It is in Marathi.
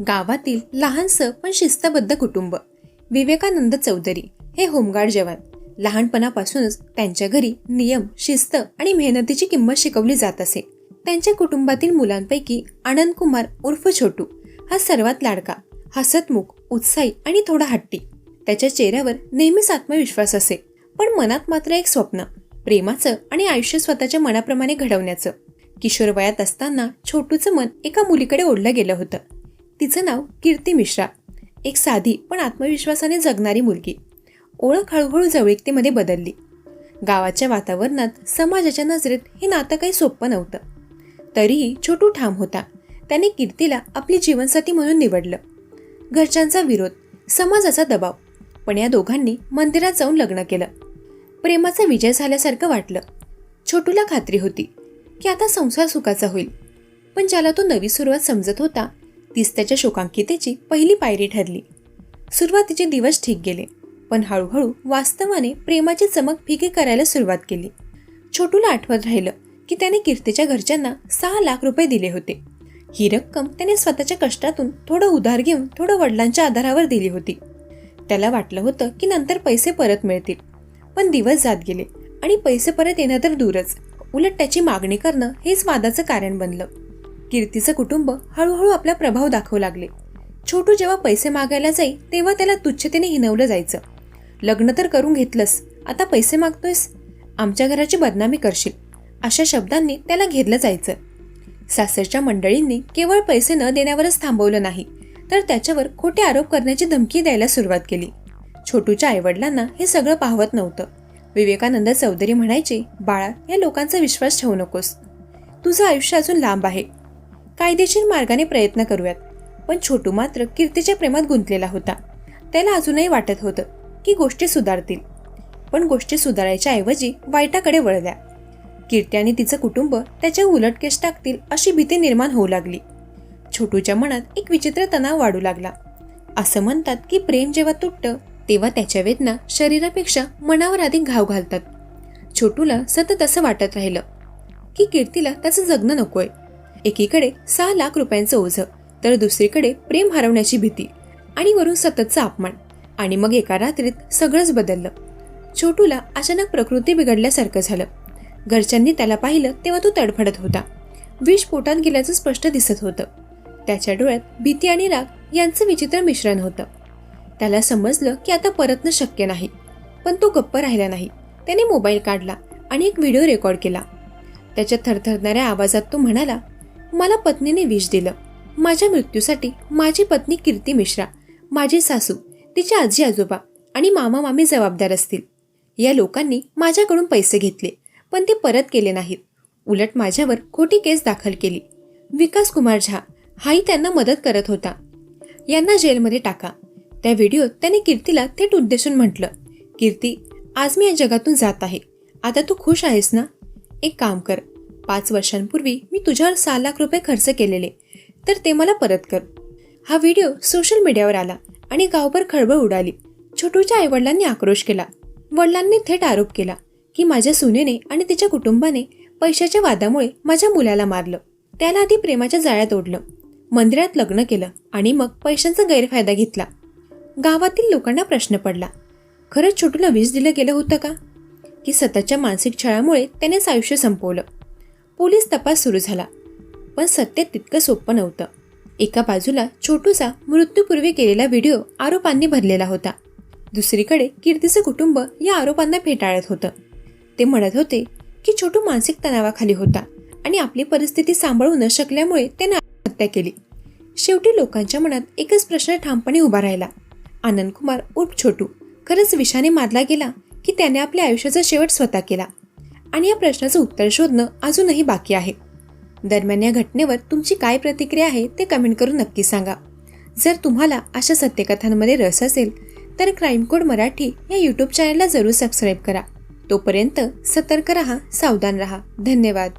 गावातील लहानसं पण शिस्तबद्ध कुटुंब. विवेकानंद चौधरी हे होमगार्ड जवान. लहानपणापासूनच त्यांच्या घरी नियम शिस्त आणि मेहनतीची किंमत शिकवली जात असे. त्यांच्या कुटुंबातील मुलांपैकी आनंद कुमार उर्फ छोटू हा सर्वात लाडका हसतमुख उत्साही आणि थोडा हट्टी. त्याच्या चेहऱ्यावर नेहमीच आत्मविश्वास असे. पण मनात मात्र एक स्वप्न प्रेमाचं आणि आयुष्य स्वतःच्या मनाप्रमाणे घडवण्याचं. किशोर वयात असताना छोटूचं मन एका मुलीकडे ओढलं गेलं होतं. तिचं नाव कीर्ती मिश्रा. एक साधी पण आत्मविश्वासाने जगणारी मुलगी. ओळख हळूहळू जवळीकतेमध्ये बदलली. गावाच्या वातावरणात समाजाच्या नजरेत हे नातं काही सोपं नव्हतं. तरीही छोटू ठाम होता. त्याने कीर्तीला आपली जीवनसाथी म्हणून निवडलं. घरच्यांचा विरोध समाजाचा दबाव पण या दोघांनी मंदिरात जाऊन लग्न केलं. प्रेमाचा विजय झाल्यासारखं वाटलं. छोटूला खात्री होती की आता संसार सुखाचा होईल. पण ज्याला तो नवी सुरुवात समजत होता तीच त्याच्या शोकांकितेची पहिली पायरी ठरली. सुरुवातीचे दिवस ठीक गेले पण हळूहळू वास्तवाने प्रेमाची चमक फिके करायला सुरुवात केली. छोटूला आठवत राहिलं की त्याने कीर्तीच्या घरच्यांना सहा लाख रुपये दिले होते. ही रक्कम त्याने स्वतःच्या कष्टातून थोडं उधार घेऊन थोडं वडिलांच्या आधारावर दिली होती. त्याला वाटलं होतं की नंतर पैसे परत मिळतील. पण दिवस जात गेले आणि पैसे परत येणं तर दूरच. उलट त्याची मागणी करणं हेच वादाचं कारण बनलं. कीर्तीचं कुटुंब हळूहळू आपला प्रभाव दाखवू लागले. छोटू जेव्हा पैसे मागायला जाई तेव्हा त्याला तुच्छतेने हिनवलं जायचं. लग्न तर करून घेतलंस आता पैसे मागतोयस? आमच्या घराची बदनामी करशील. अशा शब्दांनी त्याला घेरलं जायचं. सासरच्या मंडळींनी केवळ पैसे न देण्यावरच थांबवलं नाही तर त्याच्यावर खोटे आरोप करण्याची धमकी द्यायला सुरुवात केली. छोटूच्या आईवडिलांना हे सगळं पाहवत नव्हतं. विवेकानंद चौधरी म्हणायचे बाळा या लोकांचा विश्वास ठेवू नकोस. तुझं आयुष्य अजून लांब आहे. कायदेशीर मार्गाने प्रयत्न करूयात. पण छोटू मात्र कीर्तीच्या प्रेमात गुंतलेला होता. त्याला अजूनही वाटत होतं की गोष्टी सुधारतील. पण गोष्टी सुधारायच्या ऐवजी वाईटाकडे वळल्या. कीर्ती आणि तिचं कुटुंब त्याच्या उलट केस टाकतील अशी भीती निर्माण होऊ लागली. छोटूच्या मनात एक विचित्र तणाव वाढू लागला. असं म्हणतात की प्रेम जेव्हा तुटतं तेव्हा त्याच्या वेदना शरीरापेक्षा मनावर अधिक घाव घालतात. छोटूला सतत असं वाटत राहिलं की कीर्तीला त्याचं जगणं नकोय. एकीकडे सहा लाख रुपयांचं ओझं तर दुसरीकडे प्रेम हरवण्याची भीती आणि वरून सततचा अपमान. आणि मग एका रात्रीत सगळंच बदललं. छोटूला अचानक प्रकृती बिघडल्यासारखं झालं. घरच्यांनी त्याला पाहिलं तेव्हा तो तडफडत होता. विष पोटात गेल्याचं स्पष्ट दिसत होतं. त्याच्या डोळ्यात भीती आणि राग यांचं विचित्र मिश्रण होतं. त्याला समजलं की आता परतणं शक्य नाही. पण तो गप्प राहिला नाही. त्याने मोबाईल काढला आणि एक व्हिडिओ रेकॉर्ड केला. त्याच्या थरथरणाऱ्या आवाजात तो म्हणाला मला पत्नीने विष दिलं. माझ्या मृत्यूसाठी माझी पत्नी कीर्ती मिश्रा माझी सासू तिचे आजी आजोबा आणि मामा मामी जबाबदार असतील. या लोकांनी माझ्याकडून पैसे घेतले पण ते परत केले नाहीत. उलट माझ्यावर खोटी केस दाखल केली. विकास कुमार झा हाही त्यांना मदत करत होता. यांना जेलमध्ये टाका. त्या व्हिडिओत त्याने कीर्तीला थेट उद्देशून म्हटलं कीर्ती आज मी या जगातून जात आहे. आता तू खुश आहेस ना? एक काम कर पाच वर्षांपूर्वी मी तुझ्यावर सहा लाख रुपये खर्च केलेले. तर ते मला परत कर. हा व्हिडिओ सोशल मीडियावर आला आणि गावभर खळबळ उडाली. छोटूच्या आईवडिलांनी आक्रोश केला. वडिलांनी थेट आरोप केला की माझ्या सुनेने आणि तिच्या कुटुंबाने पैशाच्या वादामुळे माझ्या मुलाला मारलं. त्याला आधी प्रेमाच्या जाळ्यात ओढलं. मंदिरात लग्न केलं आणि मग पैशांचा गैरफायदा घेतला. गावातील लोकांना प्रश्न पडला. खरंच छोटूला वीज दिलं गेलं होतं का? की सततच्या मानसिक छळामुळे त्यानेच आयुष्य संपवलं. पोलीस तपास सुरू झाला. पण सत्य तितकं सोपं नव्हतं. एका बाजूला छोटूचा मृत्यूपूर्वी केलेला व्हिडिओ आरोपांनी भरलेला होता. दुसरीकडे कीर्तीचं कुटुंब या आरोपांना फेटाळत होतं. ते म्हणत होते की छोटू मानसिक तणावाखाली होता आणि आपली परिस्थिती सांभाळू न शकल्यामुळे त्याने आत्महत्या केली. शेवटी लोकांच्या मनात एकच प्रश्न ठामपणे उभा राहिला. आनंद कुमार उर्फ छोटू खरंच विषाने मारला गेला की त्याने आपल्या आयुष्याचा शेवट स्वतः केला. आणि या प्रश्नाचं उत्तर शोधणं अजूनही बाकी आहे. दरम्यान या घटनेवर तुमची काय प्रतिक्रिया आहे ते कमेंट करून नक्की सांगा. जर तुम्हाला अशा सत्यकथांमध्ये रस असेल तर क्राईम कोड मराठी या यूट्यूब चॅनलला जरूर सबस्क्राईब करा. तोपर्यंत सतर्क रहा सावधान रहा. धन्यवाद.